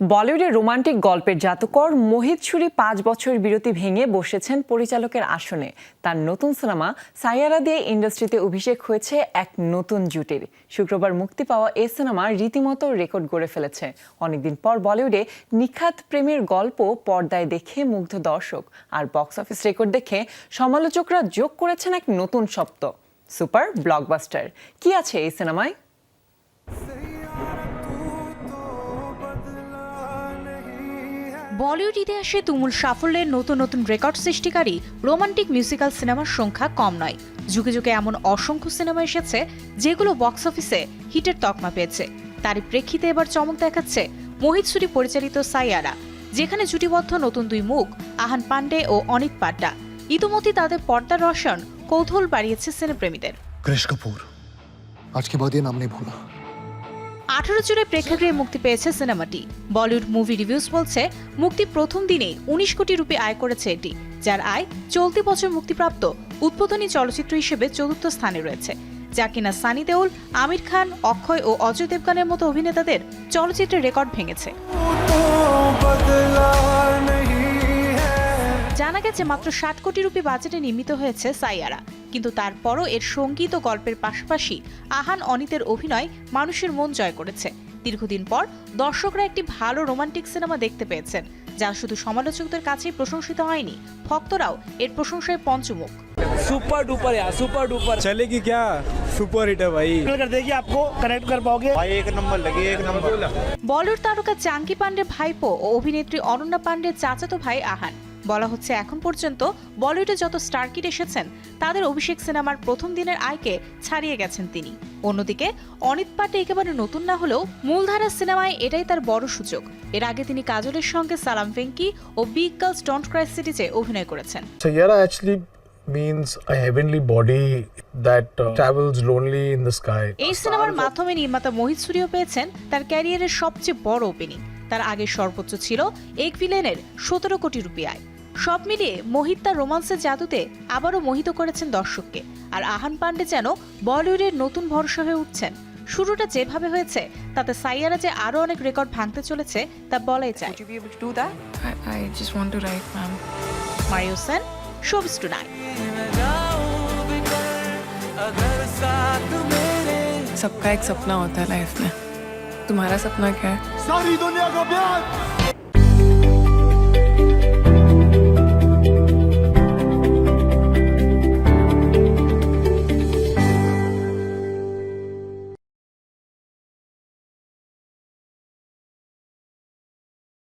বলিউডের রোমান্টিক গল্পের জাতকর মোহিত সুরি পাঁচ বছর বিরতি ভেঙে বসেছেন পরিচালকের আসনে। তার নতুন সিনেমা সাইয়ারা দিয়ে ইন্ডাস্ট্রিতে অভিষেক হয়েছে এক নতুন জুটির। শুক্রবার মুক্তি পাওয়া এই সিনেমা রীতিমতো রেকর্ড গড়ে ফেলেছে। অনেকদিন পর বলিউডে নিখাত প্রেমের গল্প পর্দায় দেখে মুগ্ধ দর্শক। আর বক্স অফিস রেকর্ড দেখে সমালোচকরা যোগ করেছেন এক নতুন শব্দ সুপার ব্লকবাস্টার। কি আছে এই সিনেমায়? বলিউড ইতিহাসে তুমুল সাফল্যের নতুন নতুন রেকর্ড সৃষ্টিকারী রোমান্টিক মিউজিক্যাল সিনেমার সংখ্যা কম নয়। যুগে যুগে এমন অসংখ্য সিনেমা এসেছে যেগুলো বক্স অফিসে হিটের তকমা পেয়েছে। তারই প্রেক্ষিতে এবার চমক দেখাচ্ছে মোহিত সুরি পরিচালিত সাইয়ারা, যেখানে জুটিবদ্ধ নতুন দুই মুখ, আহান পান্ডে ও অনিত পাড্ডা। ইতিমধ্যে তাদের পর্দার রসায়ন কৌতূহল বাড়িয়েছে সিনেপ্রেমীদের। আজকে নাম নেই ভোলা। আঠারো জুলাই প্রেক্ষাগৃহে মুক্তি পেয়েছে সিনেমাটি। বলিউড মুভি রিভিউস বলছে, মুক্তি প্রথম দিনেই উনিশ কোটি রুপি আয় করেছে এটি, যার আয় চলতি বছর মুক্তিপ্রাপ্ত উদ্বোধনী চলচ্চিত্র হিসেবে চতুর্থ স্থানে রয়েছে। যা কিনা সানি দেউল আমির খান, অক্ষয় ও অজয় দেবগানের মতো অভিনেতাদের চলচ্চিত্রের রেকর্ড ভেঙেছে। জানা গেছে মাত্র ষাট কোটি রুপি বাজেটে নির্মিত হয়েছে সাইয়ারা কিন্তু তারপরও এর সঙ্গীত ও গল্পের পাশাপাশি আহান অনিতের অভিনয় মানুষের মন জয় করেছে দীর্ঘদিন পর দর্শকরা একটি ভালো রোমান্টিক সিনেমা দেখতে পেয়েছেন যা শুধু সমালোচকদের কাছেই প্রশংসিত হয়নি ভক্তরাও এর প্রশংসায় পঞ্চমুখ सुपर डुपर यार सुपर डुपर चलेगी क्या सुपर हिट है भाई कर देगी आपको कनेक्ट कर पाओगे भाई एक नंबर लगी एक नंबर বলিউড তারকা চাঙ্কি পান্ডে ভাইপো ও অভিনেত্রী অনন্যা পান্ডের চাচাতো ভাই আহান বলা হচ্ছে এখন পর্যন্ত বলিউডে যত স্টার কিড এসেছেন তাদের অভিষেক সিনেমার প্রথম দিনের আয়কে ছাড়িয়ে গেছেন তিনি। অন্যদিকে অনিত পাটে একেবারে নতুন না হলেও মূলধারার সিনেমায় এটাই তার বড় সুযোগ। এর আগে তিনি কাজলের সঙ্গে সালাম ভেঙ্কি ও বিগ গার্লস ডন্ট ক্রাই সিরিজে অভিনয় করেছেন। Means a heavenly body that uh, travels lonely in the sky. এই সিনেমার মাধ্যমে নির্মাতা মোহিত সুরিও পেয়েছেন তার ক্যারিয়ারের সবচেয়ে বড় ওপেনিং তার আগে সর্বোচ্চ ছিল এক ভিলেনের সতেরো কোটি রুপি আয় সব মিলিয়ে মোহিত তার রোমান্সের জাদুতে আবারও মোহিত করেছেন দর্শককে আর আহান পান্ডে যেন বলিউডের নতুন ভরসা হয়ে উঠছেন শুরুটা যেভাবে হয়েছে তাতে সাইয়ারা যে আরো অনেক রেকর্ড ভাঙতে চলেছে তা বলাই যায় Would you be able to do that? I, I just want to write, ma'am. Mario Sen showbiz tonight सबका एक सपना होता है लाइफ में तुम्हारा सपना क्या है सारी दुनिया का प्यार